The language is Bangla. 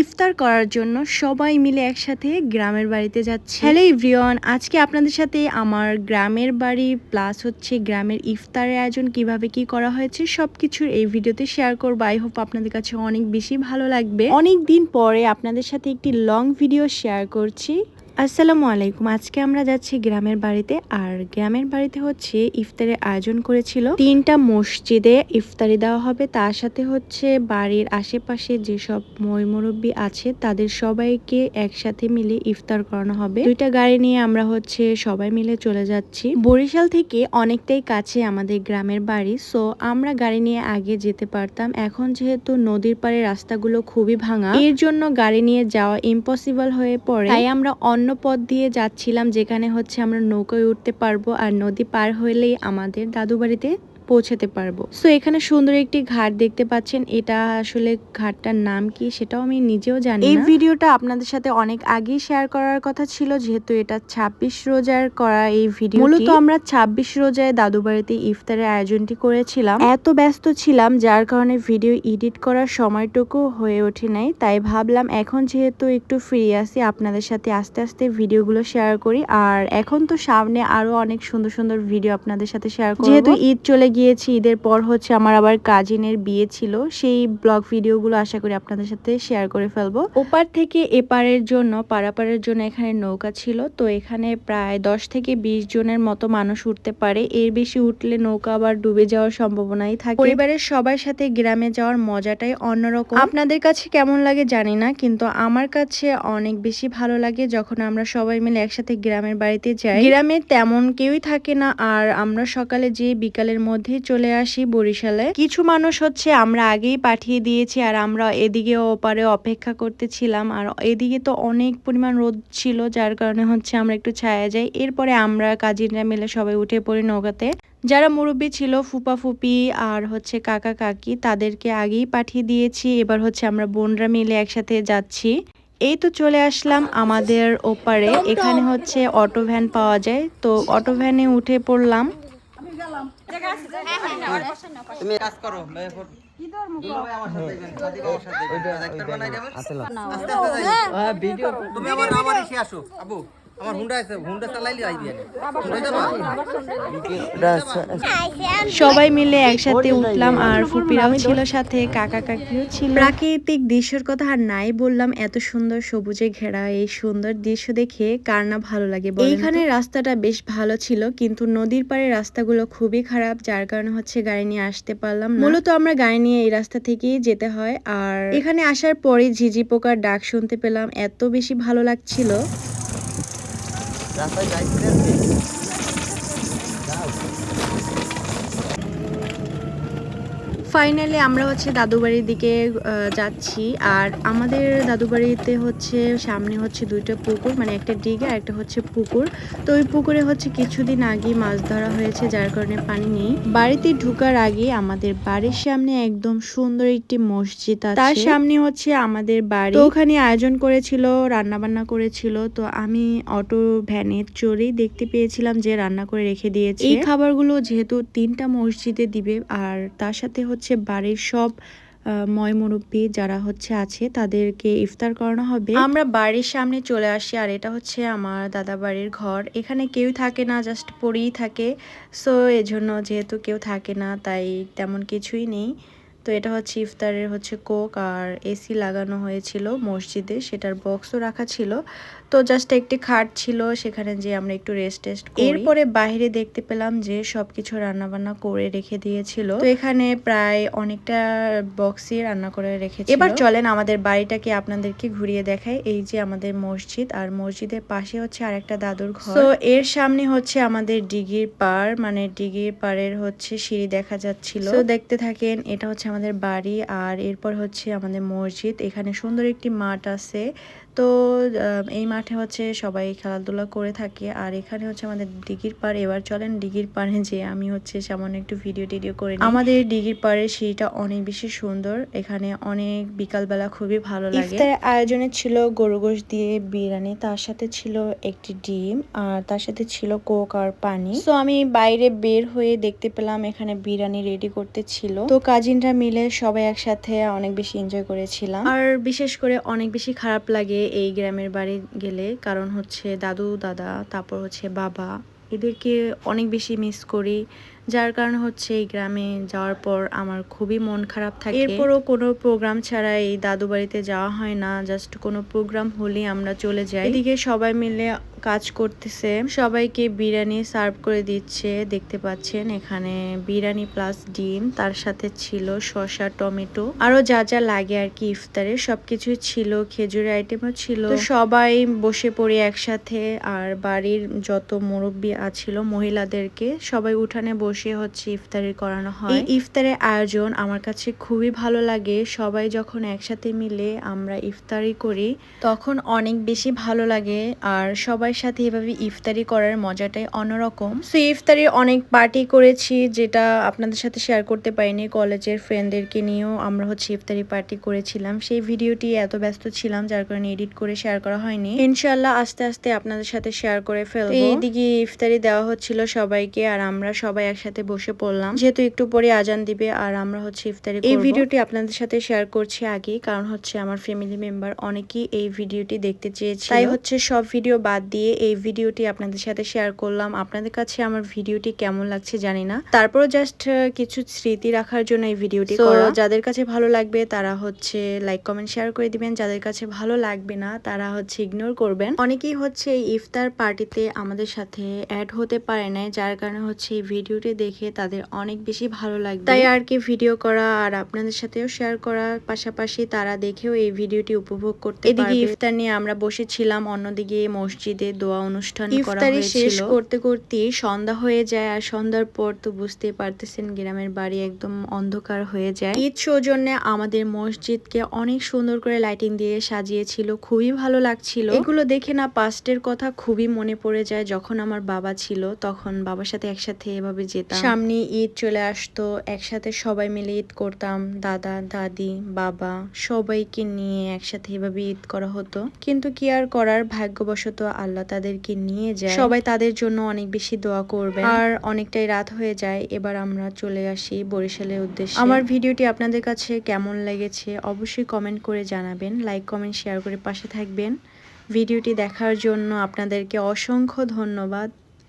ইফতার করার জন্য সবাই মিলে একসাথে গ্রামের বাড়িতে যাচ্ছি। হ্যালো ইভরিওয়ান আজকে আপনাদের সাথে আমার গ্রামের বাড়ি প্লাস হচ্ছে গ্রামের ইফতারের আয়োজন কীভাবে কি করা হয়েছে সব কিছুর এই ভিডিওতে শেয়ার করব। আই হোপ আপনাদের কাছে অনেক বেশি ভালো লাগবে। অনেক দিন পরে আপনাদের সাথে একটি লং ভিডিও শেয়ার করছি। আসসালামু আলাইকুম। আজকে আমরা যাচ্ছি গ্রামের বাড়িতে আর গ্রামের বাড়িতে হচ্ছে ইফতারের আয়োজন করেছিল। তিনটা মসজিদে ইফতারি দেওয়া হবে। তার সাথে হচ্ছে বাড়ির আশেপাশে যেসব মই মুরব্বী আছে, তাদের সবাইকে একসাথে মিলে ইফতার করানো হবে। দুইটা গাড়ি নিয়ে আমরা হচ্ছে সবাই মিলে চলে যাচ্ছি। বরিশাল থেকে অনেকটাই কাছে আমাদের গ্রামের বাড়ি, সো আমরা গাড়ি নিয়ে আগে যেতে পারতাম। এখন যেহেতু নদীর পাড়ে রাস্তাগুলো খুবই ভাঙা, এর জন্য গাড়ি নিয়ে যাওয়া ইম্পসিবল হয়ে পড়ে। তাই আমরা অন্য পথ দিয়ে যাচ্ছিলাম, যেখানে হচ্ছে আমরা নৌকায় উঠতে পারব আর নদী পার হইলেই আমাদের দাদু বাড়িতে পৌঁছাতে পারব। সো এখানে সুন্দর একটি ঘাট দেখতে পাচ্ছেন। এটা আসলে ঘাটটার নাম কি সেটাও আমি নিজেও জানি এই ভিডিওটা আপনাদের সাথে অনেক আগেই শেয়ার করার কথা ছিল যেহেতু এটা ছাব্বিশ রোজার করা এই ভিডিও মূলত আমরা ছাব্বিশ রোজায় দাদু বাড়িতে ইফতারের আয়োজনটি করেছিলাম। এত ব্যস্ত ছিলাম যার কারণে ভিডিও এডিট করার সময়টুকু হয়ে ওঠে নাই। তাই ভাবলাম এখন যেহেতু একটু ফ্রি আছি আপনাদের সাথে আস্তে আস্তে ভিডিওগুলো শেয়ার করি। আর এখন তো সামনে আরও অনেক সুন্দর সুন্দর ভিডিও আপনাদের সাথে শেয়ার করব। যেহেতু ঈদ চলে গিয়েছি, ঈদের পর হচ্ছে আমার আবার কাজিনের বিয়ে ছিল। সেই ব্লগ ভিডিওগুলো আশা করি আপনাদের সাথে শেয়ার করে ফেলব। ওপার থেকে এপারের জন্য, পারাপারের জন্য এখানে নৌকা ছিল। তো এখানে প্রায় দশ থেকে বিশ জনের মতো মানুষ উঠতে পারে। এর বেশি উঠলে নৌকা আবার ডুবে যাওয়ার সম্ভাবনাই থাকে। পরিবারের সবার সাথে গ্রামে যাওয়ার মজাটাই অন্যরকম। আপনাদের কাছে কেমন লাগে জানি না, কিন্তু আমার কাছে অনেক বেশি ভালো লাগে যখন আমরা সবাই মিলে একসাথে গ্রামের বাড়িতে যাই। গ্রামে তেমন কেউই থাকে না, আর আমরা সকালে যে বিকালের মধ্যেই চলে আসি বরিশালে। কিছু মানুষ হচ্ছে আমরা আগেই পাঠিয়ে দিয়েছি আর আমরা এদিকে ওপারে অপেক্ষা করতেছিলাম। আর এদিকে তো অনেক পরিমাণ রোদ ছিল, যার কারণে হচ্ছে আমরা একটু ছায়া যাই। এরপরে আমরা কাজিনরা মিলে সবাই উঠে পড়ি নৌকাতে। যারা মুরব্বী ছিল, ফুপা ফুপি আর হচ্ছে কাকা কাকি, তাদেরকে আগেই পাঠিয়ে দিয়েছি। এবার হচ্ছে আমরা বোনরা মিলে একসাথে যাচ্ছি। এই তো চলে আসলাম আমাদের ওপারে। এখানে হচ্ছে অটো ভ্যান পাওয়া যায়। তো অটো ভ্যানে উঠে পড়লাম। তুমি কাজ করো দেখবেন। ডাক্তার বানাই দেবেন? আস্তে আস্তে যাই। তুমি আমার আমার এসে আসো আবু। আমার হুন্ডা আছে হুন্ডা চালাইলে আইবি আগে সবাই মিলে একসাথে উঠলাম আর ফুপিরাও ছিল সাথে কাকা কাকিও ছিল। প্রাকৃতিক দৃশ্যের কথা আর নাই বললাম এত সুন্দর সবুজে ঘেরা এই সুন্দর দৃশ্য দেখে কার না ভালো লাগে এইখানে রাস্তাটা বেশ ভালো ছিল কিন্তু নদীর পাড়ে রাস্তাগুলো খুবই খারাপ যার কারণে হচ্ছে গাড়ি নিয়ে আসতে পারলাম মূলত আমরা গাড়ি নিয়ে এই রাস্তা থেকেই যেতে হয় আর এখানে আসার পরে ঝিঝি পোকার ডাক শুনতে পেলাম এত বেশি ভালো লাগছিল। রাস্তায় যাই ফিরে আসবে। ফাইনালি আমরা হচ্ছে দাদু বাড়ির দিকে যাচ্ছি। আর আমাদের দাদু বাড়িতে হচ্ছে সামনে হচ্ছে দুইটা পুকুর মানে একটা ডিগে আর একটা হচ্ছে পুকুর। তো ওই পুকুরে হচ্ছে কিছুদিন আগে মাছ ধরা হয়েছে যার কারণে পানি নেই। বাড়িতে ঢুকার আগে আমাদের বাড়ির সামনে একদম সুন্দর একটি মসজিদ আছে। তার সামনে হচ্ছে আমাদের বাড়ি। ওখানে আয়োজন করেছিল রান্না বান্না করেছিল। তো আমি অটো ভ্যানে চড়েই দেখতে পেয়েছিলাম যে রান্না করে রেখে দিয়েছে। এই খাবারগুলো যেহেতু তিনটা মসজিদে দিবে আর তার সাথে হচ্ছে বাড়ির সব ময় মুরব্বী যারা হচ্ছে আছে, তাদেরকে ইফতার করানো হবে। আমরা বাড়ির সামনে চলে আসি, আর এটা হচ্ছে আমার দাদা বাড়ির ঘর। এখানে কেউ থাকে না জাস্ট পড়েই থাকে। সো এজন্য যেহেতু কেউ থাকে না, তাই তেমন কিছুই নেই। তো এটা হচ্ছে ইফতারের হচ্ছে কোক আর এসি লাগানো হয়েছিল মসজিদে সেটার বক্সও রাখা ছিল। তো জাস্ট একটি খাট ছিল সেখানে যে আমরা একটু রেস্ট টেস্ট এরপরে বাইরে দেখতে পেলাম যে সবকিছু রান্না বান্না করে রেখে দিয়েছিল। তো এখানে প্রায় অনেকটা বক্সই রান্না করে রেখেছে এবার চলেন আমাদের বাড়িটাকে আপনাদেরকে ঘুরিয়ে দেখাই এই যে আমাদের মসজিদ। আর মসজিদের পাশে হচ্ছে আরেকটা দাদুর ঘর। তো এর সামনে হচ্ছে আমাদের ডিগির পার মানে ডিগির পাড়ের হচ্ছে সিঁড়ি দেখা যাচ্ছিল। তো দেখতে থাকেন এটা হচ্ছে আমাদের বাড়ি আর এরপর হচ্ছে আমাদের মসজিদ। এখানে সুন্দর একটি মাঠ আছে। তো এই মাঠে হচ্ছে সবাই খেলাধুলা করে থাকে। আর এখানে হচ্ছে আমাদের দিঘির পাড় এবার চলেন ডিগির পাড়ে যে আমি হচ্ছে সামান্য একটু ভিডিও টিডিও করে। আমাদের ডিগির পাড়ে সিঁড়িটা অনেক বেশি সুন্দর। এখানে অনেক বিকালবেলা খুবই ভালো লাগে। ইফতারের আয়োজনে ছিল গরু গোশ দিয়ে বিরিয়ানি তার সাথে ছিল একটি ডিম আর তার সাথে ছিল কোক আর পানি। তো আমি বাইরে বের হয়ে দেখতে পেলাম এখানে বিরিয়ানি রেডি করতে ছিল। তো কাজিনরা মিলে সবাই একসাথে অনেক বেশি এনজয় করেছিলাম। আর বিশেষ করে অনেক বেশি খারাপ লাগে এই গ্রামের বাড়ি গেলে কারণ হচ্ছে দাদু, দাদা, তারপর হচ্ছে বাবা। এদেরকে অনেক বেশি মিস করি। যার কারণ হচ্ছে এই গ্রামে যাওয়ার পর আমার খুবই মন খারাপ থাকে। এরপরও কোনো প্রোগ্রাম ছাড়া এই দাদু বাড়িতে যাওয়া হয় না জাস্ট কোনো প্রোগ্রাম হলেই আমরা চলে যাই। এদিকে সবাই মিলে কাজ করতেছে। সবাইকে বিরিয়ানি সার্ভ করে দিচ্ছে দেখতে পাচ্ছেন এখানে বিরিয়ানি প্লাস ডিম তার সাথে ছিল শসা টমেটো। আরও যা যা লাগে আর কি ইফতারে সবকিছুই ছিল খেজুরের আইটেমও ছিল। সবাই বসে পড়ে একসাথে আর বাড়ির যত মুরব্বী আছিল মহিলাদেরকে সবাই উঠানে বসে হচ্ছে ইফতারি করানো হয়। এই ইফতারের আয়োজন আমার কাছে খুবই ভালো লাগে। সবাই যখন একসাথে মিলে আমরা ইফতারি করি তখন অনেক বেশি ভালো লাগে। আর সবার সাথে এভাবে ইফতারি করার মজাটাই অন্যরকম। সো ইফতারি অনেক পার্টি করেছি যেটা আপনাদের সাথে শেয়ার করতে পারিনি। কলেজের ফ্রেন্ডদেরকে নিয়েও আমরা হচ্ছে ইফতারি পার্টি করেছিলাম। সেই ভিডিওটি এত ব্যস্ত ছিলাম যার কারণে এডিট করে শেয়ার করা হয়নি। ইনশাল্লাহ আস্তে আস্তে আপনাদের সাথে শেয়ার করে ফেলব। এইদিকে ইফতারি দেওয়া হচ্ছিল সবাইকে আর আমরা সবাই একসাথে বসে পড়লাম। যেহেতু একটু পরে আজান দিবে আর আমরা হচ্ছে ইফতারি এই ভিডিওটি আপনাদের সাথে শেয়ার করছি আগে কারণ হচ্ছে আমার ফ্যামিলি মেম্বার অনেকেই এই ভিডিওটি দেখতে চেয়েছে তাই হচ্ছে সব ভিডিও বাদ দিয়ে এই ভিডিওটি আপনাদের সাথে শেয়ার করলাম। আপনাদের কাছে আমার ভিডিওটি কেমন লাগছে জানি না। তারপর জাস্ট কিছু স্মৃতি রাখার জন্য এই ভিডিওটি করা। যাদের কাছে ভালো লাগবে তারা হচ্ছে লাইক কমেন্ট শেয়ার করে দিবেন। যাদের কাছে ভালো লাগবে না তারা হচ্ছে ইগনোর করবেন। অনেকেই হচ্ছে এই ইফতার পার্টিতে আমাদের সাথে অ্যাড হতে পারে না যার কারণে হচ্ছে এই ভিডিওটি দেখে তাদের অনেক বেশি ভালো লাগবে। তাই আর কি ভিডিও করা আর আপনাদের সাথেও শেয়ার করার পাশাপাশি তারা দেখেও এই ভিডিওটি উপভোগ করতে এদিকে ইফতার নিয়ে আমরা বসেছিলাম অন্যদিকে মসজিদে দোয়া অনুষ্ঠান করা ইফতারি শেষ করতে করতে সন্ধ্যা হয়ে যায় আর সন্ধ্যার পর তো বুঝতে পারতেছেন গ্রামের বাড়ি একদম অন্ধকার হয়ে যায়। ঈদ সৌজন্যে আমাদের মসজিদকে অনেক সুন্দর করে লাইটিং দিয়ে সাজিয়েছিল খুবই ভালো লাগছিল। এগুলো দেখে না পাস্টের কথা খুবই মনে পড়ে যায় যখন আমার বাবা ছিল তখন বাবার সাথে একসাথে এভাবে যেতাম। সামনে ঈদ চলে আসতো, একসাথে সবাই মিলে ঈদ করতাম, দাদা, দাদি, বাবা, সবাইকে নিয়ে একসাথে এভাবে ঈদ করা হতো। কিন্তু কি আর করার, ভাগ্যবশত আল্লাহ তাদেরকে নিয়ে যায়। সবাই তাদের জন্য অনেক বেশি দোয়া করবে আর অনেকটাই রাত হয়ে যায়, এবার আমরা চলে আসি বরিশালের উদ্দেশ্যে। আমার ভিডিওটি আপনাদের কাছে কেমন লেগেছে অবশ্যই কমেন্ট করে জানাবেন। লাইক কমেন্ট শেয়ার করে পাশে থাকবেন। ভিডিওটি দেখার জন্য আপনাদেরকে অসংখ্য ধন্যবাদ।